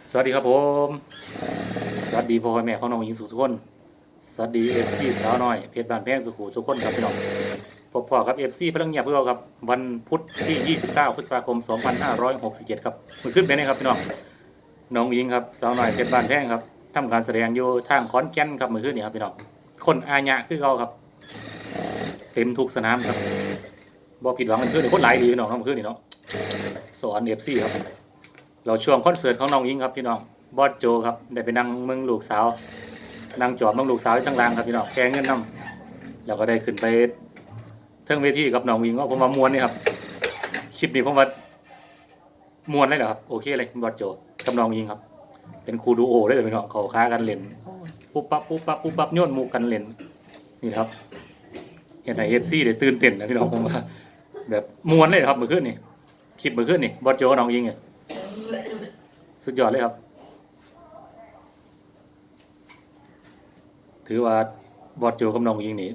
สวัสดีครับผม สวัสดีพ่อแม่ของน้องหญิงสุสุคนสวัสดีเอฟซีสาวน้อยเพชรบานแพงสุขุสุขคนครับพี่น้องพบพ่อครับเอฟซีพลังเงียบเพื่อเราครับ วันพุธที่ 29 พฤษภาคม 2567 ครับมันขึ้นไปนี่ครับพี่น้องน้องหญิงครับสาวน้อยเพชรบานแพงครับทำการแสดงอยู่ทางขอนแก่นครับมือขึ้นนี่ครับพี่น้องคนอาญะคือเขาครับ เต็มทุกสนามครับบ่ผิดหวังมันขึ้นคนหลายดีพี่น้องน้องขึ้นนี่เนาะสอนเอฟซีครับ เราช่วงคอนเสิร์ตของน้องยิงครับพี่น้องบอสโจครับได้ไปนั่งเมืองลูกสาวนั่งจอบเมืองลูกสาวอยู่ทั้งรางครับพี่น้องแกเงินนำแล้วก็ได้ขึ้นไปเทิงเวทีกับน้องยิงก็ผมว่ามวนนี่ครับคลิปนี้ผมว่ามวนเลยเหรอครับโอเคเลยบอสโจกับน้องยิงครับ เป็นครูดูโอ้เลยพี่น้องเขาค้ากันเล่นปุ๊บปั๊บปุ๊บปั๊บปุ๊บปั๊บโยนมูกกันเล่นนี่ครับเห็นไหนเอฟซีได้ตื่นเต้นนะพี่น้องผมว่าแบบมวนเลยครับเมื่อคืนนี่คลิปเมื่อคืนนี่บอสโจกับน้องยิงเนี่ย สุดยอดเลยครับ ถือว่าบอดโจกับน้องยิงนี่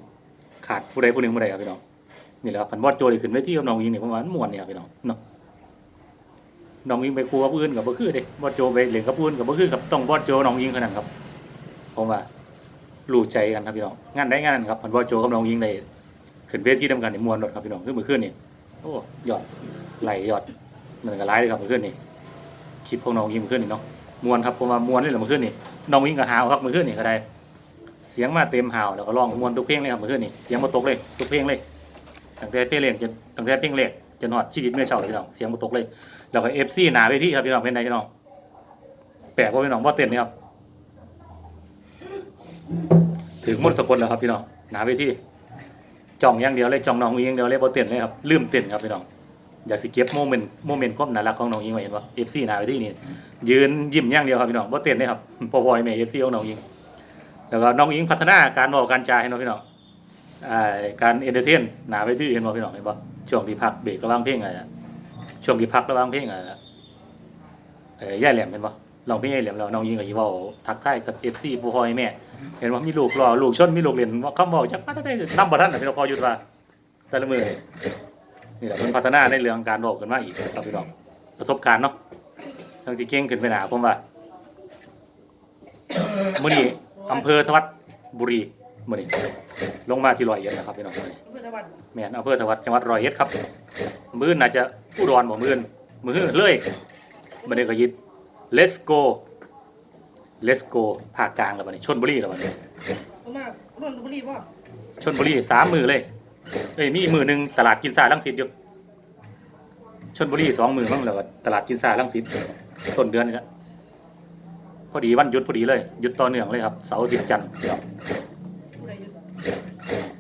ขาดผู้ใดผู้หนึ่งผู้ใดครับพี่น้องนี่แหละครับพันบอดโจได้ขึ้นไปที่กับน้องยิงนี่ประมาณมวนเนี่ยครับพี่น้องเนาะน้องยิงไปครัวกับผู้อื่นกับบ่คือเด้บอดโจไปเหล่นกับผู้อื่นกับบ่คือกับต้องบอดโจน้องยิงเท่านั้นครับผมว่ารู้ใจกันครับพี่น้องงานได้งานครับพันบอดโจกับน้องยิงได้ขึ้นเวทีทำกันในมวนรถครับพี่น้องคือเมื่อคืนนี่โอ้ยอดไหลยอดมันก็ร้ายเลยครับเมื่อคืนนี่ คลิปของน้องยิงมื่อคืนนี่เนาะมวนครับผมว่ามวนนี่แหละมื่อคืนนี่น้องยิงก็หาวครับมื่อคืนนี่ก็ได้ เสียงมาเต็มหาวแล้วก็ร้องมวนทุกเพลงเลยครับมื่อคืนนี่เสียงมาตกเลยทุกเพลงเลยตั้งแต่เพลงเล่นจนตั้งแต่เพลงเล่นจนหอดชีวิตเมื่อเช้าเลยพี่น้องเสียงมาตกเลยแล้วก็เอฟซีหนาไปที่ครับพี่น้องเป็นไงพี่น้องแปลกว่าพี่น้องว่าเต้นนี่ครับถึงมนต์สกลแล้วครับพี่น้องหนาไปที่จ้องอย่างเดียวเลยจ้องน้องยิงอย่างเดียวเลยบ่เต้นเลยครับลืมเต้นครับพี่น้อง อยากสิเก็บโมเมนต์โมเมนต์ความน่ารักของน้องยิงไว้เห็นป่ะเอฟซีหนาไปที่นี่ยืนยิ้มอย่างเดียวครับพี่น้องบ่เต้นเลยครับพอพอยแม่เอฟซีของน้องยิงแล้วก็น้องยิงพัฒนาการออกการจ่ายให้น้องพี่น้องอ่าการเอนเตอร์เทนหนาไปที่เห็นบ่พี่น้องเห็นป่ะช่วงที่พักเบรกระหว่างเพลงอะไรช่วงที่พักระหว่างเพลงอะไรเอ่อย่าแหลมเห็นป่ะลองเพลงย่าแหลมแล้วน้องยิงก็สิเว้าทักทายกับ FC ผู้พ่อให้แม่เห็นว่ามีลูกรอลูกชนมีลูกเรียนว่าคำเว้าจักมาได้นำบ่ทันน่ะพี่น้องพอหยุดว่าแต่ละมื้อ นี่นี่แหละมันพัฒนาในเรื่องการบอกกันมาอีกครับพี่น้องประสบการณ์เนาะทั้งสิเก่งขึ้นไปหนาผมว่ามื้อนี้อำเภอทวัดบุรีมื้อนี้ลงมาที่ร้อยเอ็ดนะครับพี่น้องมื้อนี้เพื่อนตะวันแม่นอำเภอทวัดจังหวัดร้อยเอ็ดครับมื้อน่าจะอุดรบ่มื้อมื้อเลยมื้อนี้ก็ยิด let's go let's go ภาคกลางแล้วบัดนี้ชลบุรีแล้วบัดนี้เอามากนนทบุรีป่ะชนบุรีสามมือเลย เอ้ยมีอีกมือหนึ่งตลาดกินซาลังสิตอยู่ชนบุรีสองมือมั้งแล้วก็ตลาดกินซาลังสิตต้นเดือนนี่ครับพอดีวันหยุดพอดีเลยหยุดต่อเนื่องเลยครับเสาร์อาทิตย์จันทร์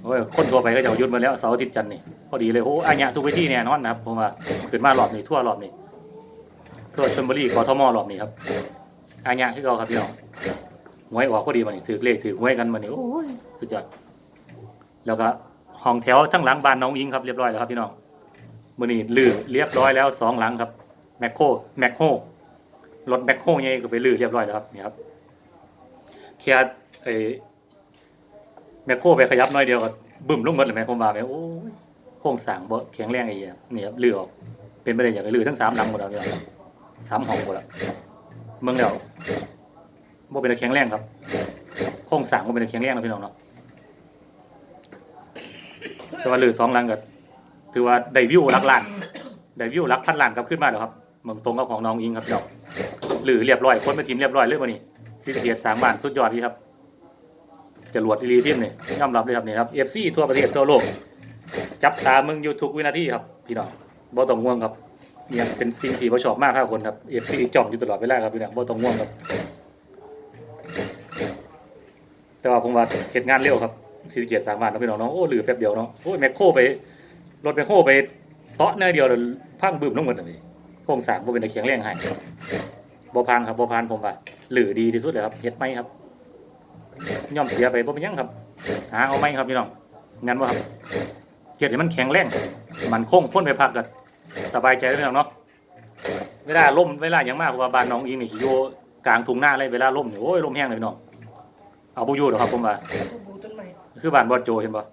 โอ้ยคนทั่วไปก็จะหยุดมาแล้วเสาร์อาทิตย์จันทร์นี่พอดีเลยโอ้อาญะทุกเวทีแน่นอนนะครับผมว่าขึ้นมารอบนี้ทั่วรอบนี้ทั่วชนบุรีกทมรอบนี้ครับอาญะที่เราครับพี่น้องหวยออกพอดีวันนี้ถือเลขถือหวยกันวันนี้โอ้ยสุดยอดแล้วก็ ห้องแถวทั้งหลังบ้านน้องอิงครับเรียบร้อยแล้วครับพี่น้องมือนี้ลือเรียบร้อยแล้วสองหลังครับแมคโครแมคโครรถแมคโครใหญ่ก็ไปลือเรียบร้อยแล้วครับนี่ครับแค่ไอ้แมคโครไปขยับหน้อยเดียวก็บึ้มลงหมดเลยไหมผมว่าไหมโอ้ยโครงสางบ่แข็งแรงไอ้เหี้ยนี่ครับลือออกเป็นไปได้อย่างไรลือทั้งสามหลังหมดแล้วพี่น้องสามห้องหมดแล้วเมืองแล้วบ่เป็นแข็งแรงครับโครงสางบ่เป็นแข็งแรงนะพี่น้องเนาะ แต่ว่าหลือสองลังก็ถือว่าได้วิวหลักล้านได้วิวหลักพันล้านกลับขึ้นมาแล้วครับเมืองตรงกับของน้องอิงครับพี่น้องหรือเรียบร้อยคนมาทีมเรียบร้อยเลยวันนี้ซีเกียสามบ้านสุดยอดดีครับจรวดดีๆทีมนี่ยอมรับเลยครับนี่ครับเอฟซีทั่วประเทศทั่วโลก จับตามึงอยู่ทุกวินาทีครับ พี่น้องบ่ต้องง่วงครับเนี่ยเป็นสิ่งที่ผมชอบมากครับคนครับเอฟซีจ้องอยู่ตลอดเวลาครับพี่น้องบ่ต้องง่วงครับ แต่ว่าผมว่าเหตุงานเร็วครับ สิเกียรติสามวันเนาะพี่น้องเนาะโอ้หรือแป๊บเดียวเนาะโอ้ยแมคโครไปรถแมคโครไปเตาะเนื้อเดียวเลยพังบึ้มลงหมดเลยโครงสร้างบ่เป็นตะเคียงแรงให้บ่พังครับบ่พันผมว่าหรือดีที่สุดเลยครับเฮ็ดไหมครับย่อมเสียไปบ่เป็นยังครับ หาเอาไหมครับพี่น้องงั้นว่าครับเฮ็ดให้มันแข็งแรงมันคงพ้นไปพักกันสบายใจพี่น้องเนาะเวลาล่มเวลาหยังมากว่าบ้านน้องอิงนี่สิอยู่กลางทุ่งนาเลยเวลาล่มนี่โอ้ยล่มแห้งเลยพี่น้องเอาบ่อยู่ดอกครับผมว่า คือบ้านบอดโจเห็นปะ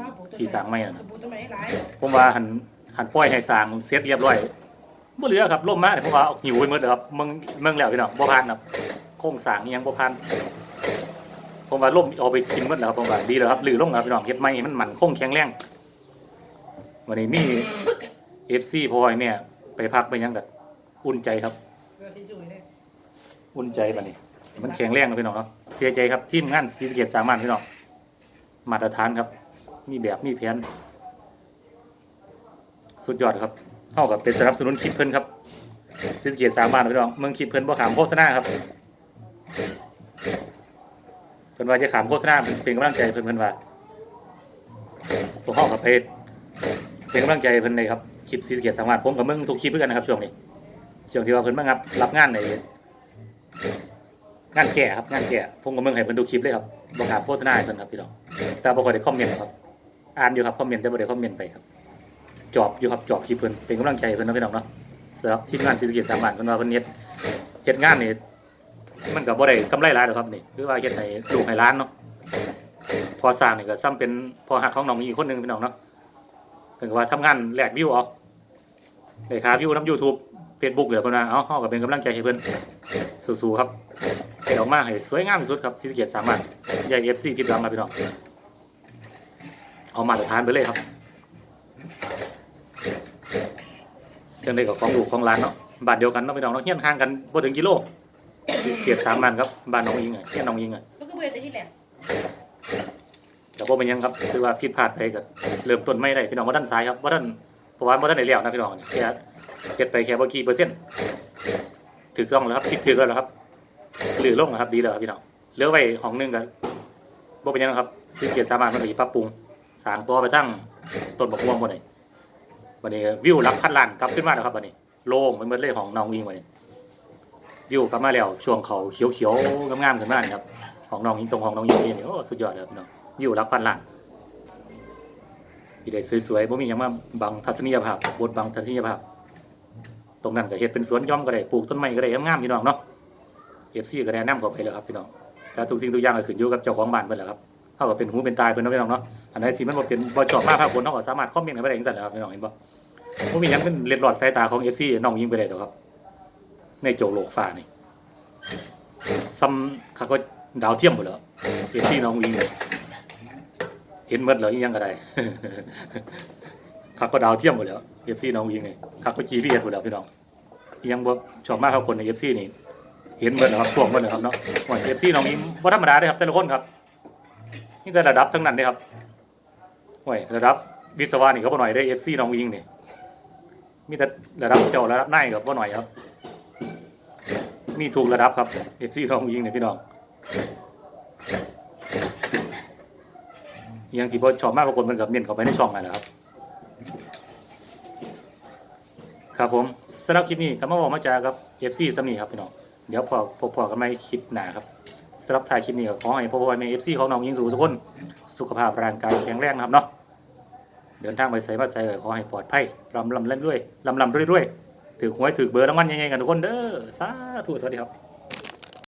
ว่าปลูกต้นไม้ที่สร้างไม่น่ะปลูกต้นผมว่าหันหันปล่อยให้สร้างเสร็จเรียบร้อยบ่เหลือครับล่มมาเนี่ยเพราะว่าเอาหิวไปหมดเลยครับเมืองเมืองแล้วพี่น้องบ่ผ่านครับโครงสร้างยังบ่ผ่านผมว่าล่มเอาไปกินหมดแล้วครับผมว่าดีแล้วครับหรือลงแล้วพี่น้องเฮ็ดใหม่มันมั่นคงแข็งแรงวันนี้มี FC พอยแม่ยไปพักไปยังก็อุ่นใจครับ อุ่นใจบัดนี้ มันแข็งแรงนะพี่น้องเนาะเสียใจครับทีมงานศรีสะเกษสามารถพี่น้อง มาตรฐานครับ มีแบบมีแผนสุดยอดครับเท่ากับเป็นสนับสนุนคลิปเพิ่นครับศรีสเกษสามารถพี่น้องเมืองคลิปเพิ่นบ่ขามโฆษณาครับเพิ่นว่าจะขามโฆษณาเป็นกำลังใจเพิ่นเพิ่นว่าพวกเฮากับเพจเป็นกำลังใจเพิ่นเลยครับคลิปศรีสเกษสามารถผมกับเมืองทุกคลิปเพื่อกันนะครับช่วงนี้ช่วงที่ว่าเพิ่นมารับรับงานในงานแก่ครับงานแก่ผมกับเมืองให้เพิ่นดูคลิปเลยครับ บ่ถาโฆษณาให้เพิ่นครับพี่น้องแต่บ่ค่อยได้คอมเมนต์ครับ อ่านอยู่ครับคอมเมนต์แต่บ่ได้คอมเมนต์ไปครับ จอบอยู่ครับจอบคลิปเพิ่นเป็นกำลังใจเพิ่นเนาะพี่น้องเนาะสำหรับทีมงานศรีสะเกษสามารถเพิ่นว่าเพิ่นเฮ็ดเฮ็ดงานนี่มันก็บ่ได้กำไรหลายหรอกครับนี่คือว่าเฮ็ดให้ลูกให้หล้านเนาะพอสร้างนี่ก็ซ้ำเป็นพอหักของน้องอีกคนหนึงพี่น้องเนาะเพิ่นก็ว่าทำงานแหลกวิวเอาได้ค่าวิวนำ YouTube Facebook เหลือเพิ่นว่าเอ้าเฮาก็เป็นกำลังใจให้เพิ่นสู้ๆครับ ออกมาให้สวยงามที่สุดครับซีสะเกตสามารถใหญ่เอฟซีผิดหวังครับพี่น้องเอามาตรฐานไปเลยครับจังได้กับของลูกของร้านเนาะบ้านเดียวกันเนาะพี่น้องเนาะเฮี้ยนห่างกันบ่ถึงกิโลซีสะเกตสามมันครับบ้านน้องยิงอะเฮี้ยนน้องยิงอะก็คือเบื่อแต่ที่แหลกแต่บ่เป็นหยังครับคือว่าผิดพลาดไปก็เริ่มต้นไม่ได้พี่น้องว่าด้านซ้ายครับว่าด้านเพราะว่าว่าด้านไหนเลี้ยวนะพี่น้องเนี่ยแค่เก็ดไปแค่บ่กี่เปอร์เซ็นต์ถือกล้องแล้วครับคิดถือกันแล้วครับ หรือลงนะครับดีแล้วครับพี่น้องเหลือไว้ห้องหนึงกันบ่เป็นยังครับซีเกียรสามารถมันก็สิปรับปรุงสางตัวไปทั้งต้นบักม่วงบ่ได้วันนี้วิวรับพันล้านกลับขึ้นมาแล้วครับวันนี้โล่งไปหมดเลยของน้องวิงวันนี้วิวกลับมาแล้วช่วงเขาเขียวๆงามๆขึ้นมานี่ครับ ของน้องยิงตรงของน้องยิงนี่โอ้สุดยอดเลยพี่น้องวิวรับพันล้านที่ได้สวยๆบ่มียังมาบังทัศนียภาพบดบังทัศนียภาพ ตรงนั้นก็เฮ็ดเป็นสวนย่อมก็ได้ปลูกต้นไม้ก็ได้งามๆพี่น้องเนาะ เอฟซีก็แนะนำเข้าไปแล้วครับพี่น้องแต่ทุกสิ่งทุกอย่างก็ขึ้นอยู่กับเจ้าของบ้านเพิ่นแหละครับเท่ากับเป็นหูเป็นตายเพิ่นเนาะพี่น้องเนาะอันไหนที่มันบ่เป็นบ่ชอบมากภาคผลเฮาก็สามารถคอมเมนต์กันไปได้จังซั่นแหละครับพี่น้องเห็นบ่บ่มีหยังเป็นเล็ดลอดสายตาของ FC น้องยิงไปได้ดอกครับ ในโจกโลกฟ้านี่ซ้ำเขาก็ดาวเทียมหมดแล้ว FC น้องยิงเนี่เห็นหมดแล้วอีหยังก็ได้ เขาก็ดาวเทียมหมดแล้ว FC น้องยิงนี่เขาก็ GPS หมดแล้วพี่น้องอีหยังบ่ชอบมากครับคนใน FC นี่ เห็นเบิดนะครับท่วมเบิดนะครับเนาะหอยเอฟซีน้องยิ้มบ่ธรรมดาเด้ครับแต่ละคนครับนี่แต่ระดับทั้งนั้นเด้ครับหอยระดับวิศวะนี่ก็บ่หน่อยได้เอฟซีน้องยิงนี่มีแต่ระดับเจ้าระดับนายกับบ่หน่อยครับ มีถูกระดับครับเอฟซีน้องยิงเนี่ยพี่น้องยังที่บ่ชอบมากกว่าคนมันกับเมียนเข้าไปในช่องนั่นแหละครับ ครับผมสำหรับคลิปนี้ก็มาบอกมาจากับ FC สำนีครับพี่น้อง เดี๋ยวพอพบพอกันไม่คลิปหนาครับสำหรับถ่ายคลิปนี้ก็ขอให้พ่อพ่อแม่เอฟซีของน้องยิงสูทุกคนสุขภาพร่างกายแข็งแรงนะครับเนาะเดินทางไปใส่มาใส่ขอให้ปลอดภัยลำลำเล่นด้วยลำลำรวยๆถือหวยถือเบอร์รางมันยังไงกันทุกคนเด้อสาธุสวัสดีครับ